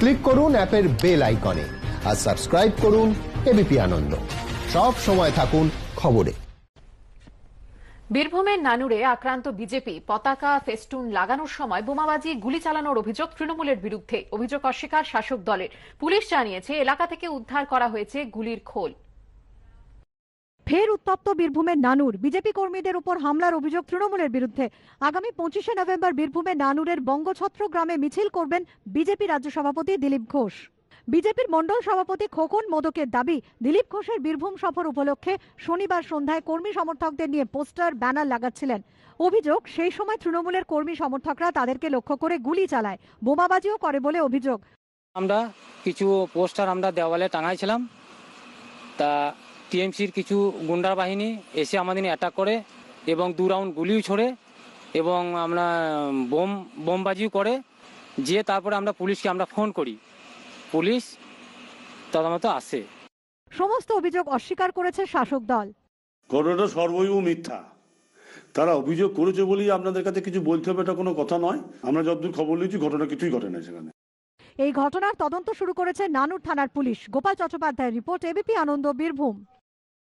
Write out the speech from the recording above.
Click করুন অ্যাপের bell আইকনে আর সাবস্ক্রাইব করুন এবিপি আনন্দ। সব সময় থাকুন খবরে। বীরভূমের নানুরে আক্রান্ত বিজেপি পতাকা, ফেস্টুন লাগানোর সময় বোমাবাজি, গুলি চালানোর অভিযোগ তৃণমূলের বিরুদ্ধে। অভিযোগ অস্বীকার শাসক দলের। পুলিশ জানিয়েছে, এলাকা থেকে উদ্ধার করা হয়েছে গুলির খোল। ফের উত্তপ্ত বীরভূমের নানুর। বিজেপি কর্মীদের উপর হামলার অভিযোগ তৃণমূলের বিরুদ্ধে। আগামী পঁচিশে নভেম্বর বীরভূমের নানুরের বঙ্গছত্র গ্রামে মিছিল করবেন বিজেপি রাজ্য সভাপতি দিলীপ ঘোষ। বিজেপির মণ্ডল সভাপতি খোকন মোদকের দাবি, দিলীপ ঘোষের বীরভূম সফর উপলক্ষে শনিবার সন্ধ্যায় কর্মী সমর্থকদের নিয়ে পোস্টার, ব্যানার লাগাচ্ছিলেন। অভিযোগ, সেই সময় তৃণমূলের কর্মী সমর্থকরা তাদেরকে লক্ষ্য করে গুলি চালায়, বোমাবাজিও করে বলে অভিযোগ। আমরা কিছু পোস্টার আমরা দেওয়ালে টাঙাইছিলাম। তা টিএমসির কিছু গুন্ডার বাহিনী এসে আমাদের অ্যাটাক করে এবং দু রাউন্ড গুলিও ছোড়ে এবং আমরা বোম বোমবাজিও করে। যে তারপরে আমরা পুলিশকে আমরা ফোন করি। পুলিশ তদন্ত আসে। সমস্ত অভিযোগ অস্বীকার করেছে শাসক দল। ঘটনাটা সর্বৈব মিথ্যা। তারা অভিযোগ করেছে বলেই আপনাদের কাছে কিছু বলতে হবে এটা কোনো কথা নয়। আমরা যতদূর খবর নিয়েছি ঘটনা কিছুই ঘটে না সেখানে। এই ঘটনার তদন্ত শুরু করেছে নানুর থানার পুলিশ। গোপাল চট্টোপাধ্যায়ের রিপোর্ট এবিপি আনন্দ বীরভূম।